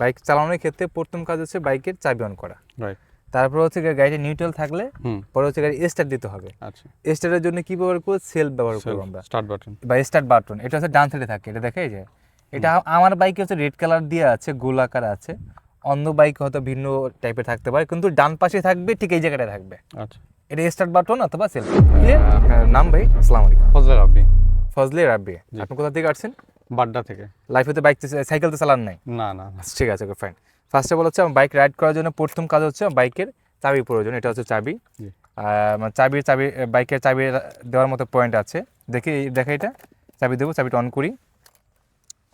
Bike চালানোর ক্ষেত্রে প্রথম কাজ হচ্ছে বাইকের চাবি অন করা। রাইট তারপর হচ্ছে গাড়িটা নিউট্রাল থাকলে পরে হচ্ছে গাড়ি স্টার্ট দিতে হবে। আচ্ছা। স্টার্টের জন্য কি ব্যবহার করব? সেলফ ব্যবহার করব আমরা। স্টার্ট বাটন বা স্টার্ট বাটন এটা হচ্ছে ডান সাইডে থাকে। এটা দেখাই যায় এটা আমার বাইকে হচ্ছে রেড কালার দিয়ে আছে গোল আকার আছে। অন্য বাইক হয়তো ভিন্ন টাইপের থাকতে পারে কিন্তু ডান পাশে থাকবে ঠিক এই জায়গাটা থাকবে। আচ্ছা। এটা স্টার্ট বাটন অথবা সেলফ ক্লিয়ার আপনার নাম ভাই? আসসালামু আলাইকুম। ফজলে রাব্বি। ফজলে রাব্বি। আপনি কোথা থেকে আসছেন? বাড্ডা থেকে। লাইফে তো বাইক সাইকেল তো চালান নাই? না না। আচ্ছা, ঠিক আছে okay fine first of all হচ্ছে বাইক রাইড করার জন্য প্রথম কাজ হচ্ছে বাইকের চাবি প্রয়োজন এটা হচ্ছে চাবি। মানে চাবির চাবি বাইকের চাবি দেওয়ার মতো পয়েন্ট আছে। দেখি দেখা এটা। চাবি দেবো চাবিটা অন করি।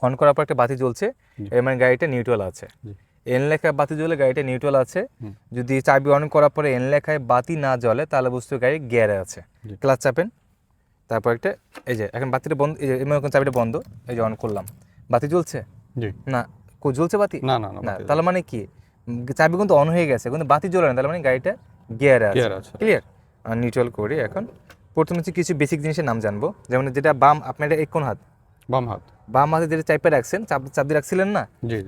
অন করার পর একটা বাতি জ্বলছে। এর মানে গাড়িটা নিউট্রাল আছে। এন লেখায় বাতি জ্বলে গাড়িটা নিউট্রাল আছে। যদি চাবি অন করার পরে এন লেখায় বাতি না জ্বলে তাহলে বুঝতে গাড়ি গিয়ারে আছে। ক্লাচ চাপেন। তারপর একটা এই যে এখন বাতিটা বন্ধ এই যে এমন চাবিটা বন্ধ এই যে অন করলাম। বাতি জ্বলছে? না জ্বলছে বাতি? না না না তাহলে মানে কি? চাবি কিন্তু অন হয়ে গেছে কিন্তু বাতি জ্বলে না তাহলে মানে গাড়িটা গিয়ারে আছে। ক্লিয়ার নিউট্রাল করি এখন। প্রথমে হচ্ছে কিছু বেসিক জিনিসের নাম জানব। যেমন যেটা বাম আপনার এটা এক কোন হাত? বাম হাত। বাম হাতে যেটা চাপে রাখছেন চাপ চাপ দিয়ে রাখছিলেন না?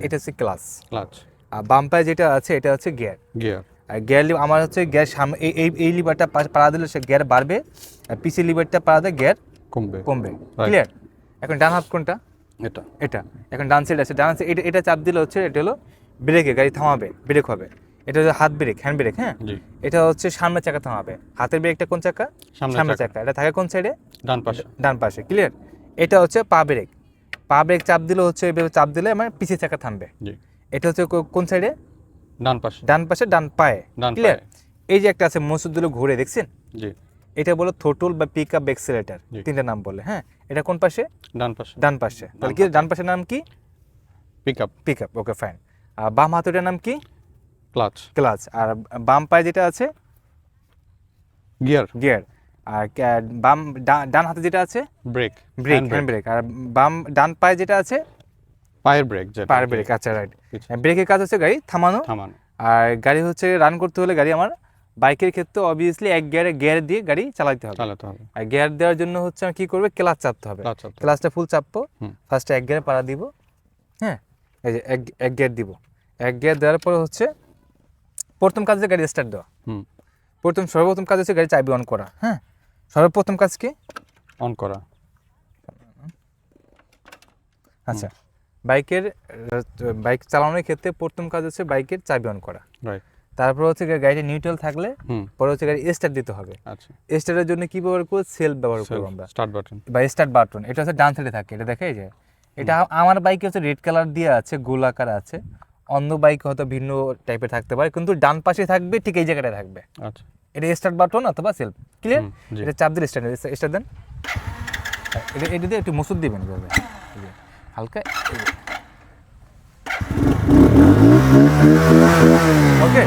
এটা হচ্ছে ক্লাস ক্লাচ আর বাম পায়ে যেটা আছে এটা হচ্ছে গিয়ার গিয়ার আর গিয়ার লিভার আমার হচ্ছে গ্যাস সামনে এই এই লিভারটা পাড়া দিলে সে গিয়ার বাড়বে আর পিছের লিভারটা পাড়া দিলে গিয়ার কমবে। কমবে। ক্লিয়ার এখন ডান হাত কোনটা? এটা। এটা। এখন ডান সাইড আছে। ডান সাইড এটা এটা চাপ দিলে হচ্ছে এটা হলো ব্রেকে গাড়ি থামাবে ব্রেক হবে। এটা হচ্ছে হাত ব্রেক হ্যান্ড ব্রেক হ্যাঁ? এটা হচ্ছে সামনের চাকা থামাবে। হাতের ব্রেকটা কোন চাকা? সামনের সামনের চাকা। এটা থাকে কোন সাইডে ডান পাশে। ডান পাশে ক্লিয়ার এটা হচ্ছে পা ব্রেক পা ব্রেক চাপ দিলে হচ্ছে এভাবে চাপ দিলে আমার পিছের চাকা থামবে। এটা হচ্ছে কোন সাইডে ডান পাশে। ডান পাশে ডান পায়ে। ডান ক্লিয়ার এই যে একটা আছে মসুদুলো ঘুরে দেখছেন? জি। এটা বলো থোটল বা পিক আপ এক্সেলেটার। তিনটা নাম বলে হ্যাঁ? এটা কোন পাশে? ডান পাশে। ডান পাশে। তাহলে কি ডান পাশের নাম কি? Pick up pick up okay fine আর বাম হাতের নাম কি? ক্লাচ ক্লাচ আর বাম পায়ে যেটা আছে? গিয়ার গিয়ার আর বাম ডান হাতে যেটা আছে? ব্রেক ব্রেক ব্রেক আর বাম ডান পায়ে যেটা আছে? পায়ের ব্রেক যেটা পায়ের ব্রেক আচ্ছা রাইট ব্রেকের কাজ হচ্ছে গাড়ি থামানো। থামানো। আর গাড়ি হচ্ছে রান করতে হলে গাড়ি আমার বাইকের ক্ষেত্রে অবভিয়াসলি এক গিয়ারে গিয়ার দিয়ে গাড়ি চালাতে হবে। চালাতে হবে। আর গিয়ার দেওয়ার জন্য হচ্ছে আমি কি করবে? ক্লাচ চাপতে হবে। ক্লাচ ক্লাচটা ফুল চাপবো। ফার্স্টে এক গিয়ারে পাড়া দিব। হ্যাঁ এই যে এক এক গিয়ার দিব। এক গিয়ার দেওয়ার পরে হচ্ছে প্রথম কাজ হচ্ছে গাড়ি স্টার্ট দেওয়া। হুম। প্রথম সর্বপ্রথম কাজ হচ্ছে গাড়ি চাবি অন করা। হ্যাঁ সর্বপ্রথম কাজ কি? অন করা। আচ্ছা। বাইকের বাইক চালানোর ক্ষেত্রে প্রথম কাজ হচ্ছে বাইকের চাবি অন করা। তারপর হচ্ছে গাড়িটা নিউট্রাল থাকলে পরে হচ্ছে গাড়ি স্টার্ট দিতে হবে। আচ্ছা। স্টার্টের জন্য কি ব্যবহার করব? সেলফ ব্যবহার করব আমরা। স্টার্ট বাটন বা স্টার্ট বাটন এটা হচ্ছে ডান সাইডে থাকে এটা দেখাই যায় এটা আমার বাইকে হচ্ছে রেড কালার দিয়ে আছে গোল আকার আছে। অন্য বাইক হয়তো ভিন্ন টাইপের থাকতে পারে কিন্তু ডান পাশে থাকবে ঠিক এই জায়গাটায় থাকবে। আচ্ছা। এটা স্টার্ট বাটন অথবা সেলফ ক্লিয়ার এটা চাপ দিলে স্টার্ট স্টার্ট দেন। এটা এটা দিয়ে একটু মসুদ দিবেন এভাবে। হালকা ওকে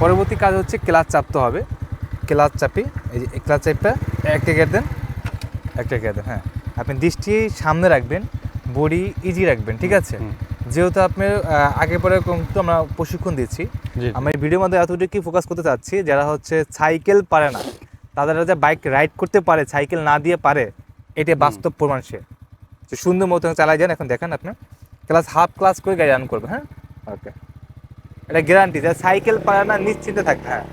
পরবর্তী কাজ হচ্ছে ক্লাচ চাপতে হবে। ক্লাচ চাপি এই যে ক্লাচ চাপটা একটা গিয়ার দেন একটা গিয়ার দেন হ্যাঁ। আপনি দৃষ্টি সামনে রাখবেন বডি ইজি রাখবেন ঠিক আছে? যেহেতু আপনার আহ, আগে পরে কিন্তু আমরা প্রশিক্ষণ দিচ্ছি আমি এই ভিডিওর মধ্যে এতটুকু ফোকাস করতে চাচ্ছি যারা হচ্ছে সাইকেল পারে না তাদের যে বাইক রাইড করতে পারে সাইকেল না দিয়ে পারে এটা বাস্তব প্রমাণ সে। তো সুন্দর মতো চালাই যান, এখন দেখেন আপনি ক্লাস হাফ ক্লাস করে গাড়ি রান করবে হ্যাঁ? ওকে এটা গ্যারান্টি যারা সাইকেল পারে না, নিশ্চিন্তে থাকবে হ্যাঁ।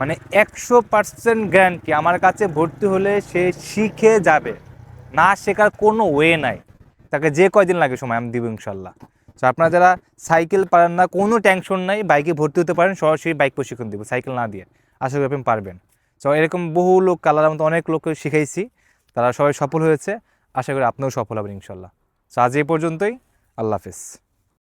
মানে একশো পার্সেন্ট গ্যারান্টি আমার কাছে ভর্তি হলে সে শিখে যাবে। না শেখার কোনো ওয়ে নাই। তাকে যে কয়দিন লাগে সময়, আমি দিব ইনশাল্লাহ তো আপনারা যারা সাইকেল পারেন না, কোনো টেনশন নাই বাইকে ভর্তি হতে পারেন, সরাসরি বাইক প্রশিক্ষণ দিব সাইকেল না দিয়ে। আশা করি আপনি পারবেন। তো এরকম বহু লোক, কালার মতো অনেক লোককে শিখাইছি, তারা সবাই সফল হয়েছে। আশা করি আপনিও সফল হবেন ইনশাল্লাহ। সো আজ এই পর্যন্তই আল্লাহ হাফিজ।